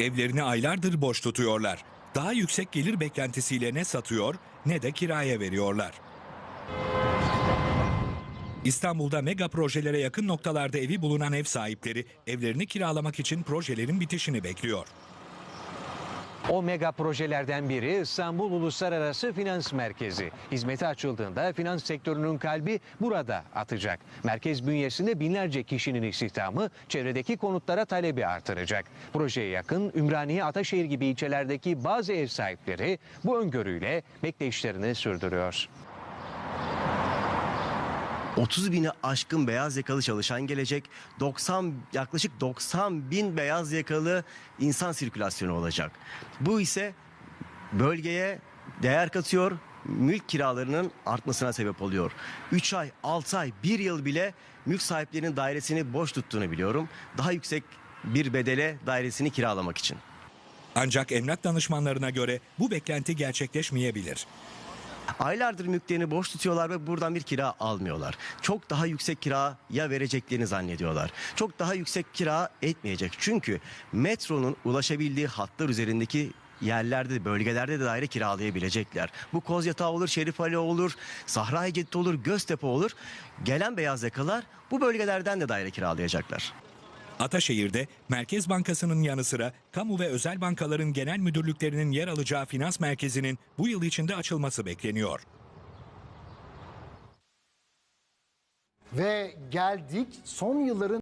Evlerini aylardır boş tutuyorlar. Daha yüksek gelir beklentisiyle ne satıyor ne de kiraya veriyorlar. İstanbul'da mega projelere yakın noktalarda evi bulunan ev sahipleri evlerini kiralamak için projelerin bitişini bekliyor. O mega projelerden biri İstanbul Uluslararası Finans Merkezi. Hizmete açıldığında finans sektörünün kalbi burada atacak. Merkez bünyesinde binlerce kişinin istihdamı çevredeki konutlara talebi artıracak. Projeye yakın Ümraniye, Ataşehir gibi ilçelerdeki bazı ev sahipleri bu öngörüyle bekleyişlerini sürdürüyor. 30 bini aşkın beyaz yakalı çalışan gelecek. 90 yaklaşık 90 bin beyaz yakalı insan sirkülasyonu olacak. Bu ise bölgeye değer katıyor. Mülk kiralarının artmasına sebep oluyor. 3 ay, 6 ay, 1 yıl bile mülk sahiplerinin dairesini boş tuttuğunu biliyorum. Daha yüksek bir bedele dairesini kiralamak için. Ancak emlak danışmanlarına göre bu beklenti gerçekleşmeyebilir. Aylardır mülklerini boş tutuyorlar ve buradan bir kira almıyorlar. Çok daha yüksek kiraya vereceklerini zannediyorlar. Çok daha yüksek kira etmeyecek. Çünkü metronun ulaşabildiği hatlar üzerindeki yerlerde, bölgelerde de daire kiralayabilecekler. Bu Kozyatağı olur, Şerif Ali olur, Sahra Hecettepe olur, Göztepe olur. Gelen beyaz yakalar bu bölgelerden de daire kiralayacaklar. Ataşehir'de Merkez Bankası'nın yanı sıra kamu ve özel bankaların genel müdürlüklerinin yer alacağı finans merkezinin bu yıl içinde açılması bekleniyor. Ve geldik son yılların